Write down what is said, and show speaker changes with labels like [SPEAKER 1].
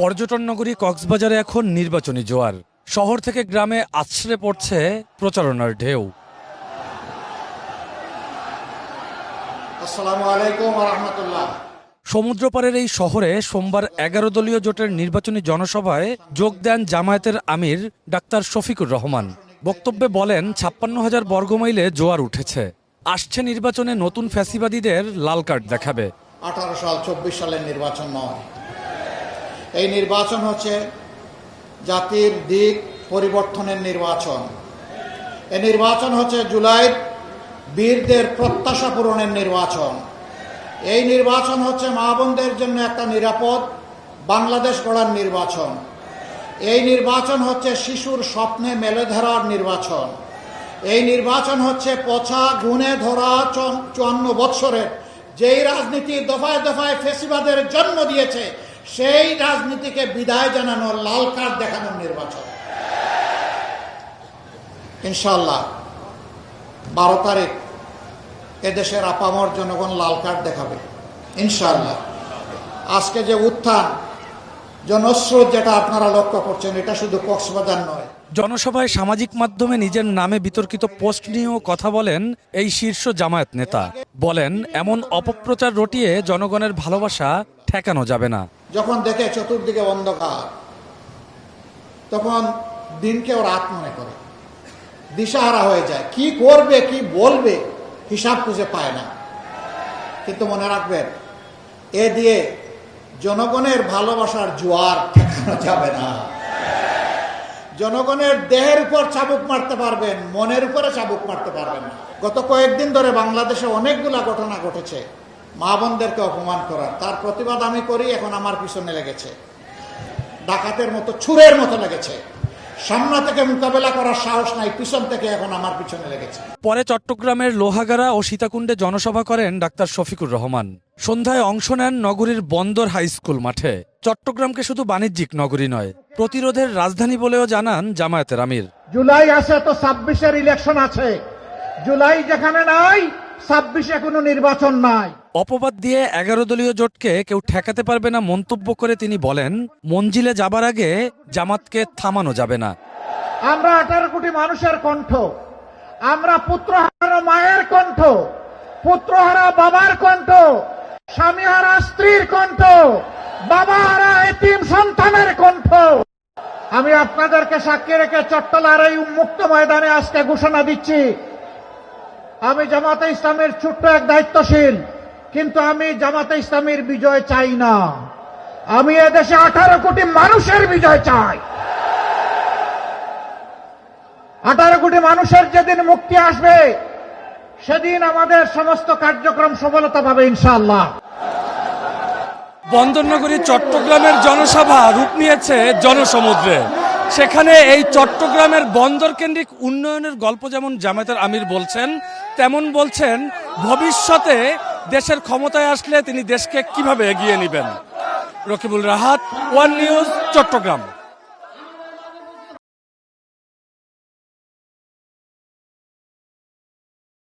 [SPEAKER 1] পর্যটন নগরী কক্সবাজারে এখন নির্বাচনী জোয়ার। শহর থেকে গ্রামে আছড়ে পড়ছে প্রচারণার ঢেউ। সমুদ্রপাড়ের এই শহরে সোমবার এগারো দলীয় জোটের নির্বাচনী জনসভায় যোগ দেন জামায়াতের আমির ডাক্তার শফিকুর রহমান। বক্তব্যে বলেন ছাপ্পান্ন হাজার বর্গমাইলে জোয়ার উঠেছে। আসছে নির্বাচনে নতুন ফ্যাসিবাদীদের লাল কার্ড দেখাবে।
[SPEAKER 2] আঠারো সাল চব্বিশ সালের নির্বাচন নয়। এই নির্বাচন হচ্ছে জাতির দিক পরিবর্তনের নির্বাচন। এই নির্বাচন হচ্ছে জুলাইয়ের বীরদের প্রত্যাশা পূরণের নির্বাচন। এই নির্বাচন হচ্ছে মা বোনদের জন্য একটা নিরাপদ বাংলাদেশ গড়ার নির্বাচন। এই নির্বাচন হচ্ছে শিশুর স্বপ্নে মেলে ধরার নির্বাচন। এই নির্বাচন হচ্ছে পচা গুণে ধরা চুয়ান্ন বৎসরের যেই রাজনীতি দফায় দফায় ফেসিবাদের জন্ম দিয়েছে সেই রাজনীতিকে বিদায় জানানোর লাল কার্ড দেখানোর নির্বাচন। ইনশাল্লাহ বারো তারিখ এদেশের আপামর জনগণ লাল কার্ড দেখাবে। ইনশাল্লাহ আজকে যে উত্থান, জনস্রোত যেটা আপনারা লক্ষ্য করছেন, এটা শুধু কক্সবাজার নয়।
[SPEAKER 1] জনসভায় সামাজিক মাধ্যমে নিজের নামে বিতর্কিত পোস্ট নিয়েও কথা বলেন এই শীর্ষ জামায়াত নেতা। বলেন, এমন অপপ্রচার রটিয়ে জনগণের ভালোবাসা ঠেকানো যাবে না।
[SPEAKER 2] যখন দেখে চতুর্দিকে অন্ধকার, তখন দিনকেও রাত মনে করে। দিশাহারা হয়ে যায়। কি করবে, কি বলবে, হিসাব খুঁজে পায় না। কিন্তু মনে রাখবেন, এ দিয়ে জনগণের ভালোবাসার জোয়ার ঠেকানো যাবে না। জনগণের দেহের উপর চাবুক মারতে পারবেন, মনের উপরে চাবুক মারতে পারবেন গত কয়েকদিন ধরে বাংলাদেশে অনেকগুলা ঘটনা ঘটেছে। মা বোনদেরকে অপমান করার। তার প্রতিবাদ আমি করি এখন আমার পিছনে লেগেছে। ডাকাতের মতো ছুরের মতো লেগেছে। সামনে থেকে মোকাবেলা করার সাহস নাই পিছন থেকে এখন আমার পিছনে লেগেছে।
[SPEAKER 1] পরে চট্টগ্রামের লোহাগাড়া ও সীতাকুণ্ডে জনসভা করেন ডাক্তার শফিকুর রহমান। সন্ধ্যায় অংশ নেন নগরীর বন্দর হাই স্কুল মাঠে। চট্টগ্রামকে শুধু বাণিজ্যিক নগরী নয় প্রতিরোধের রাজধানী বলেও জানান জামায়াতের আমির।
[SPEAKER 3] জুলাই আছে তো ছাব্বিশের ইলেকশন আছে। জুলাই যেখানে নাই ছাব্বিশে কোনো নির্বাচন নাই।
[SPEAKER 1] অপবাদ দিয়ে এগারো দলীয় জোটকে কেউ ঠেকাতে পারবে না মন্তব্য করে তিনি বলেন, মঞ্জিলে যাবার আগে জামাতকে থামানো যাবে না।
[SPEAKER 3] আমরা আঠারো কোটি মানুষের কণ্ঠ। আমরা পুত্রহারা মায়ের কণ্ঠ। পুত্রহারা বাবার কণ্ঠ। স্বামীহারা স্ত্রীর কণ্ঠ। বাবাহারা এতিম সন্তানের কণ্ঠ। আমি আপনাদেরকে সাক্ষী রেখে চট্টলার এই উন্মুক্ত ময়দানে আজকে ঘোষণা দিচ্ছি। আমি জামাতে ইসলামের ছোট্ট এক দায়িত্বশীল। কিন্তু আমি জামাতে ইসলামের বিজয় চাই না। আমি এদেশে আঠারো কোটি মানুষের বিজয় চাই। আঠারো কোটি মানুষের যেদিন মুক্তি আসবে, সেদিন আমাদের সমস্ত কার্যক্রম সফলতা পাবে ইনশাল্লাহ
[SPEAKER 1] বন্দরনগরী চট্টগ্রামের জনসভা রূপ নিয়েছে জনসমুদ্রে। সেখানে এই চট্টগ্রামের বন্দর কেন্দ্রিক উন্নয়নের গল্প যেমন জামাতের আমির বলছেন, তেমন বলছেন ভবিষ্যতে দেশের ক্ষমতায় আসলে তিনি দেশকে কীভাবে এগিয়ে নেবেন? Rakibul Rahat One News Chattogram.